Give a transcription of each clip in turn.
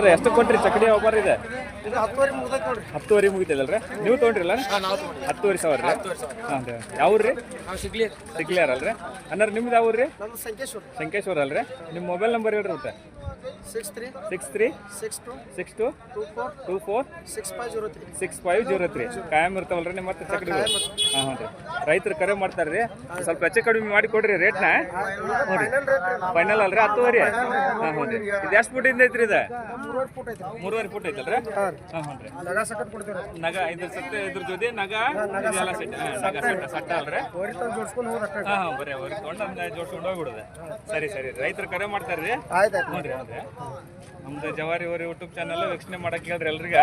Sir ಎಷ್ಟು ಕೊಟ್ರಿ? ಚಕಡಿ ವ್ಯಾಪಾರ ಇದೆ? ಹತ್ತುವರೆ ಮುಗಿತದಲ್ರಿ ನೀವು ತೊಗೊಂಡ್ರಿಲ್ಲ? ಹತ್ತುವರೆ ಸಾವಿರ ರೀ? ಹಾಂ ರೀ ಯಾವ ರೀ ನಾವು ಸಿಗ್ಲಿ ಸಿಗ್ಲಿಯಾರ. ಅಲ್ರಿ ಅನ್ನಾರ ನಿಮ್ದು ಯಾವ್ರಿ ಸಂಕೇಶ್ವರ. ಅಲ್ರಿ ನಿಮ್ಮ ಮೊಬೈಲ್ ನಂಬರ್ ಹೇಳ್ರಿ ಊಟ six three. Six three. Six two. Six two. Two four. Two four. Six five zero three. Six five zero three. ಕಾಯಂ ಇರ್ತಾವಲ್ರಿ ನಿಮ್ಮ ಮತ್ತೆ ಚಕಡಿ. ಹಾಂ ಹ್ಞೂ ರೀ ರೈತರು ಕರೆ ಮಾಡ್ತಾರೆ ರೀ. ಸ್ವಲ್ಪ ಹೆಚ್ಚು ಕಡಿಮೆ ಮಾಡಿ ಕೊಡ್ರಿ ರೇಟ್ನ. ಫೈನಲ್ ರೇಟ್ ರೀ ಫೈನಲ್ ಅಲ್ರಿ? ಹತ್ತುವರೆ? ಹಾಂ ಹ್ಞೂ ರೀ. ಇದು ಎಷ್ಟು ಫುಟಿಂದ ಐತ್ರಿ ಇದು? ಮೂರುವರೆ ಫುಟ್ ಐತ್ರಿ ಮೂರುವರೆ ಫುಟ್ ಐತಲ್ರಿ ಹಾಂ ಹ್ಞೂ ರೀ. ನಗ ಇದ್ರ ಸತ್ತೆ ಇದ್ರ ಜೊತೆ ನಗ ಇದೆಲ್ಲ ಸೆಟ್ ನಗ ಸೆಟ್ ಸಟ್ಟ ಅಲ್ರಿ? ಹಾಂ ಹಾಂ ಬರೀ ಅವ್ರಿಗೆ ತೊಗೊಂಡು ಹಂಗೆ ಜೋಡ್ಸ್ಕೊಂಡು ಹೋಗ್ಬಿಡುದೆ. ಸರಿ ಸರಿ. ರೈತರು ಕರೆ ಮಾಡ್ತಾರೆ ರೀ? ಹ್ಞೂ ರೀ ನೋಡ್ರಿ ಹೌದ್ರಿ ನಮ್ದು ಜವಾರಿ ಅವ್ರ ಯೂಟ್ಯೂಬ್ ಚಾನಲ್ ವೀಕ್ಷಣೆ ಮಾಡಕ್ಕೆ ಹೇಳ್ರಿ ಎಲ್ರಿಗೆ.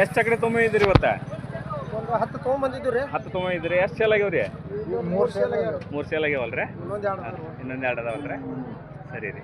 ಎಷ್ಟು ಚಕ್ಡಿ ತುಂಬಿದ್ರಿ ಇವತ್ತ? ಒಂದು ಹತ್ತು ತೊಗೊಂಬಂದಿದ್ದು ರೀ. ಹತ್ತು ತೊಗೊಂಬಂದಿದ್ರಿ ಎಷ್ಟು ಸೇಲ್ ಆಗ್ಯಾವ್ರಿ? ಮೂರು ಸೇಲ್ ಮೂರು ಸೇಲ್ ಆಗ್ಯಾವಲ್ರಿ? ಇನ್ನೊಂದು ಎರಡು ಅದಾವಲ್ರಿ? ಸರಿ ರೀ.